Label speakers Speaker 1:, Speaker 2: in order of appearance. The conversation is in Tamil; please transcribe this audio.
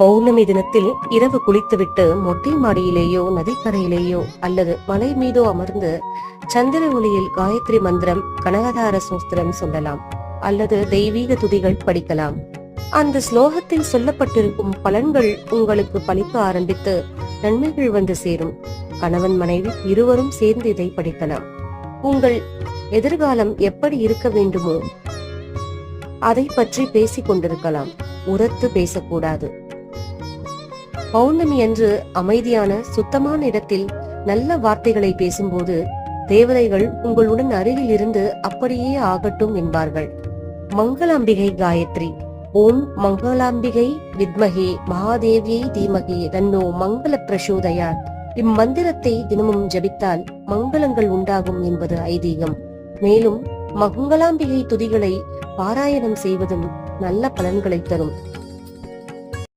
Speaker 1: பௌர்ணமி தினத்தில் இரவு குளித்துவிட்டு மொட்டை மாடியிலேயோ நதிக்கரையிலேயோ அல்லது மலை மீதோ அமர்ந்து சந்திர ஒளியில் காயத்ரி மந்திரம் கனகதார சூஸ்திரம் சொல்லலாம் அல்லது தெய்வீக துதிகள் படிக்கலாம். அந்த ஸ்லோகத்தில் சொல்லப்பட்டிருக்கும் பலன்கள் உங்களுக்கு பலிக்க ஆரம்பித்து நன்மைகள் வந்து சேரும். கணவன் மனைவி இருவரும் சேர்ந்து இதை படிக்கலாம். உங்கள் எதிர்காலம் எப்படி இருக்க வேண்டுமோ அதை பற்றி பேசிக் கொண்டிருக்கலாம் உரத்து பேசக்கூடாது. பௌர்ணமி அன்று அமைதியான சுத்தமான இடத்தில் நல்ல வார்த்தைகளை பேசும்போது தேவதைகள் உங்களுடன் அருகில் இருந்து அப்படியே ஆகட்டும் என்பார்கள். மங்களாம்பிகை காயத்ரி ஓம் மங்களாம்பிகை வித்மகே மகாதேவியை தீமகே தன்னோ மங்கள பிரசோதயா. இம்மந்திரத்தை தினமும் ஜபித்தால் மங்களங்கள் உண்டாகும் என்பது ஐதீகம். மேலும் மங்களாம்பிகை துதிகளை பாராயணம் செய்வதும் நல்ல பலன்களை தரும்.